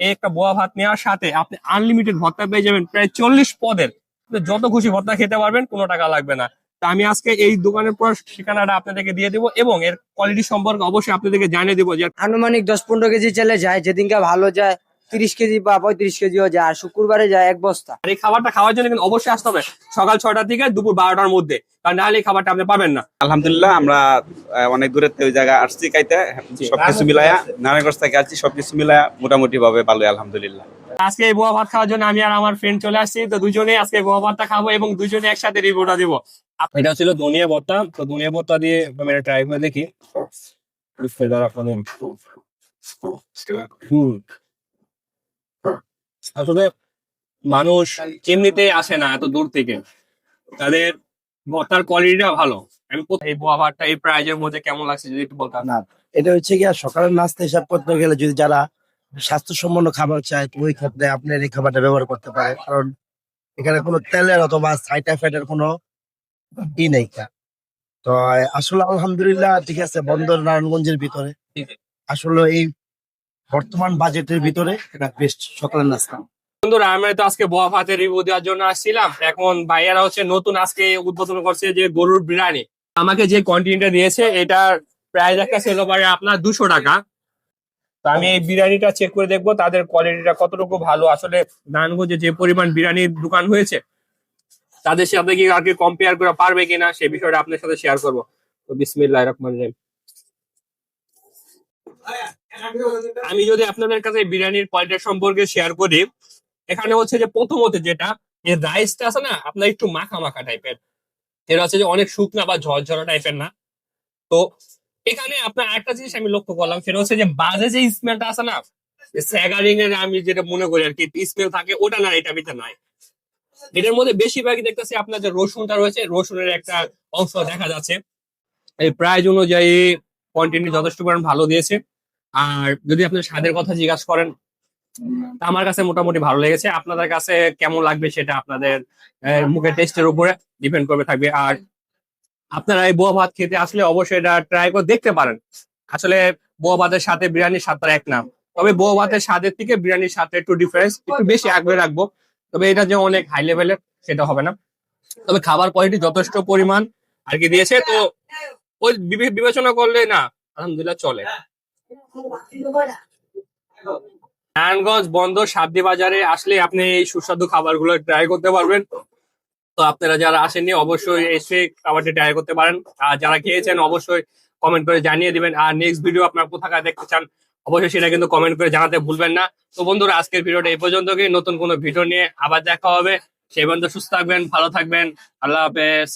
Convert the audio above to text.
একটা বোয়া ভাত নেওয়ার সাথে আপনি আনলিমিটেড ভর্তা পেয়ে যাবেন প্রায় চল্লিশ পদের। যত খুশি ভর্তা খেতে পারবেন, কোনো টাকা লাগবে না। তা আমি আজকে এই দোকানের পর ঠিকানাটা আপনাদেরকে দিয়ে দিব এবং এর কোয়ালিটি সম্পর্কে অবশ্যই আপনাদেরকে জানিয়ে দিব যে আনুমানিক দশ পনেরো কেজি চলে যায়, যেদিনকে ভালো যায় তিরিশ কেজি বা পঁয়ত্রিশ কেজিও যায় আর শুক্রবারে যায় এক বস্তা। আর এই খাবারটা খাওয়ার জন্য কিন্তু অবশ্যই আসতে হবে সকাল ছয়টা থেকে দুপুর বারোটার মধ্যে কারণ নাহলে এই খাবারটা আপনি পাবেন না। আলহামদুলিল্লাহ আমরা আহ, অনেক দূরের থেকে ওই জায়গায় আসছি খাইতে সবকিছু মিলায়া নারায়ণগঞ্জ থেকে আসছি সবকিছু মিলায়া মোটামুটি ভাবে ভালোই আলহামদুলিল্লাহ। আজকে এই বোয়া ভাত খাওয়ার জন্য আমি আর আমার ফ্রেন্ড চলে আসছি তো দুজনে আজকে বোয়া ভাতটা খাব এবং দুজনে একসাথে রিভিউটা দিব। এটা ছিল ধনিয়া ভর্তা তো ধনিয়া ভর্তা দিয়ে আমি এটা ট্রাই করে দেখি। হুম। আসলে মানুষ এমনিতেই আসে না এত দূর থেকে। তাদের ভর্তার কোয়ালিটিটা ভালো। আমি এই বোয়া ভাতটা এই প্রাইজের মধ্যে কেমন লাগছে যদি একটু বলতাম? না এটা হচ্ছে গিয়া সকালের নাস্তা হিসাব করতে গেলে যদি যারা স্বাস্থ্যসম্পন্ন খাবার চায় ওই ক্ষেত্রে আপনার এই খাবারটা ব্যবহার করতে পারে কারণ এখানে কোনো তেলের অথবা সাইড এফেক্টের কোনো ই নেই। তো আসলে আলহামদুলিল্লাহ ঠিক আছে বন্দর নারায়ণগঞ্জের ভিতরে। আসলে এই বর্তমান বাজেটের ভিতরে এটা বেস্ট সকালের নাস্তা। বন্ধুরা, আমরা তো আজকে বোয়া ভাতের রিভিউ দেওয়ার জন্য আসছিলাম। এখন ভাইয়ারা হচ্ছে নতুন আজকে উদ্বোধন করছে যে গরুর বিরিয়ানি। আমাকে যে কন্টিনিউটা দিয়েছে, এটার প্রাইস একটা ছিল পারে আপনার দুশো টাকা। তো আমি এই বিরিয়ানিটা চেক করে দেখব, তাদের কোয়ালিটিটা কতটুকু ভালো। আসলে নারায়ণগঞ্জে যে পরিমাণ বিরিয়ানির দোকান হয়েছে, তাদের সাথে কি কি কম্পেয়ার করা পারবে কিনা, সে বিষয়টা আপনার সাথে শেয়ার করব। তো বিসমিল্লাহ রহমান রহিম। আমি যদি আপনাদের কাছে বিরিয়ানির কোয়ালিটি সম্পর্কে শেয়ার করি, এখানে হচ্ছে যে প্রথমত যেটা এই রাইসটা আছে না, আপনার একটু মাখা মাখা টাইপের এটা হচ্ছে যে অনেক শুকনা বা ঝরঝরা টাইপের না। তো এখানে আপনার একটা জিনিস আমি লক্ষ্য করলাম, সেটা হচ্ছে যে বাজে যে স্মেলটা আছে না স্যাগারিং এর আমি যেটা মনে করি আর কি স্মেল থাকে, ওটা না, এটা ভিতরে নাই এটার মধ্যে বেশিরভাগই দেখতেছি আপনার যে রসুনটা রয়েছে, রসুনের একটা অংশ দেখা যাচ্ছে। এই প্রাইজ অনুযায়ী কোয়ান্টিটি যথেষ্ট পরিমাণ ভালো দিয়েছে। আর যদি আপনার স্বাদের কথা জিজ্ঞাসা করেন আমার কাছে মোটামুটি ভালো লেগেছে। আপনাদের কাছে কেমন লাগবে সেটা আপনাদের মুখের টেস্টের উপরে ডিপেন্ড করবে, থাকবে। আর আপনারা এই বোয়া ভাত খেতে আসলে অবশ্যই এটা ট্রাই করে দেখতে পারেন। আসলে বোয়া ভাতের সাথে বিরিয়ানির স্বাদটা এক নাম তবে বোয়া ভাতের স্বাদের থেকে বিরিয়ানির স্বাদটা একটু ডিফারেন্স একটু বেশি আগ্রহ রাখব। তবে এটা যে অনেক হাই লেভেলের সেটা হবে না। তবে খাবার কোয়ালিটি যথেষ্ট পরিমাণ আর কি দিয়েছে, তো ওই বিবেচনা করলে না, আলহামদুলিল্লাহ চলে। নারায়ণগঞ্জ বন্দর সাবদি বাজারে আসলে আপনি এই সুস্বাদু খাবারগুলো ট্রাই করতে পারবেন। তো আপনারা যারা আসেননি, অবশ্যই এসে খাবারটি ট্রাই করতে পারেন। আর যারা খেয়েছেন, অবশ্যই কমেন্ট করে জানিয়ে দিবেন। আর নেক্সট ভিডিও আপনার কোথাকার দেখতে চান, অবশ্যই সেটা কিন্তু কমেন্ট করে জানাতে ভুলবেন না। তো বন্ধুরা, আজকের ভিডিওটা এই পর্যন্ত নতুন কোনো ভিডিও নিয়ে আবার দেখা হবে। সেই পর্যন্ত সুস্থ থাকবেন, ভালো থাকবেন। আল্লাহ হাফেজ।